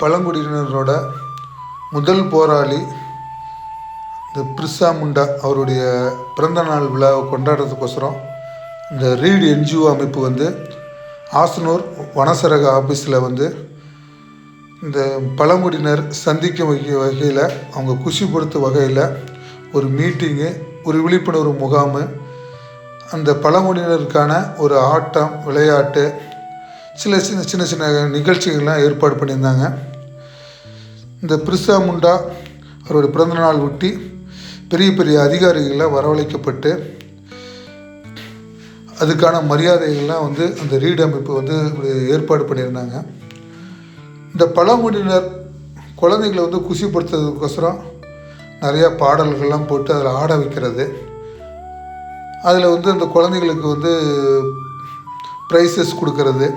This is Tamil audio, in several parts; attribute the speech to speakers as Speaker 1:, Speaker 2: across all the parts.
Speaker 1: பழங்குடியினரோட முதல் போராளி இந்த பிர்சா முண்டா அவருடைய பிறந்தநாள் விழாவை கொண்டாடுறதுக்கோசரம் இந்த ரீடு என்ஜிஓ அமைப்பு வந்து ஆசனூர் வனசரக ஆஃபீஸில் வந்து இந்த பழங்குடியினர் சந்திக்கும் வகை வகையில் அவங்க குஷிப்படுத்தும் வகையில் ஒரு மீட்டிங்கு ஒரு விழிப்புணர்வு முகாம் அந்த பழங்குடியினருக்கான ஒரு ஆட்டம் விளையாட்டு சில சின்ன சின்ன சின்ன நிகழ்ச்சிகள்லாம் ஏற்பாடு பண்ணியிருந்தாங்க. இந்த பிரிசா முண்டா அவருடைய பிறந்தநாள் ஒட்டி பெரிய பெரிய அதிகாரிகளாக வரவழைக்கப்பட்டு அதுக்கான மரியாதைகள்லாம் வந்து அந்த ரீடமைப்பு வந்து ஏற்பாடு பண்ணியிருந்தாங்க. இந்த பழங்குடியினர் குழந்தைகளை வந்து குஷிப்படுத்துறதுக்கோசரம் நிறையா பாடல்கள்லாம் போட்டு அதில் ஆட வைக்கிறது. அதில் வந்து அந்த குழந்தைங்களுக்கு வந்து ப்ரைஸஸ் கொடுக்கறது.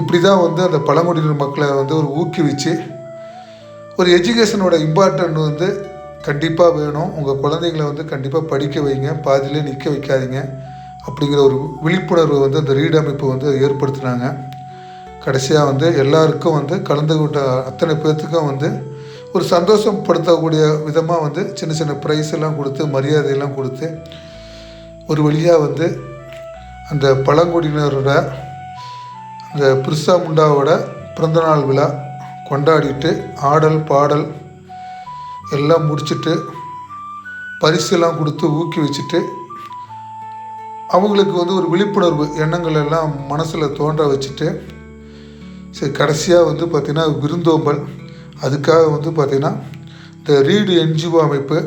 Speaker 1: இப்படி தான் வந்து அந்த பழங்குடியினர் மக்களை வந்து ஒரு ஊக்குவிச்சு ஒரு எஜுகேஷனோட இம்பார்ட்டன்ட் வந்து கண்டிப்பாக வேணும். உங்கள் குழந்தைங்கள வந்து கண்டிப்பாக படிக்க வைங்க. பாதியிலே நிற்க வைக்காதீங்க. அப்படிங்கிற ஒரு விழிப்புணர்வு வந்து அந்த ரீட் அமைப்பு வந்து ஏற்படுத்தினாங்க. கடைசியாக வந்து எல்லாருக்கும் வந்து கலந்து கொண்ட அத்தனை பேர்த்துக்கும் வந்து ஒரு சந்தோஷப்படுத்தக்கூடிய விதமாக வந்து சின்ன சின்ன ப்ரைஸ் எல்லாம் கொடுத்து மரியாதையெல்லாம் கொடுத்து ஒரு வழியாக வந்து அந்த பழங்குடியினரோட இந்த பிர்சா முண்டாவோட பிறந்தநாள் விழா கொண்டாடிட்டு ஆடல் பாடல் எல்லாம் முடிச்சுட்டு பரிசெல்லாம் கொடுத்து ஊக்குவிச்சுட்டு அவங்களுக்கு வந்து ஒரு விழிப்புணர்வு எண்ணங்கள் எல்லாம் மனசில் தோன்ற வச்சுட்டு சரி கடைசியாக வந்து பார்த்திங்கன்னா விருந்தோம்பல். அதுக்காக வந்து பார்த்திங்கன்னா இந்த ரீடு என்ஜிஓ அமைப்பு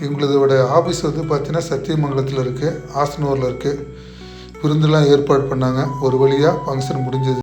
Speaker 1: எங்களதோட ஆஃபீஸ் வந்து பார்த்திங்கன்னா சத்தியமங்கலத்தில் இருக்குது ஆசனூரில் இருக்குது விருந்தெல்லாம் ஏற்பாடு பண்ணாங்க. ஒரு வழியாக ஃபங்க்ஷன் முடிஞ்சது.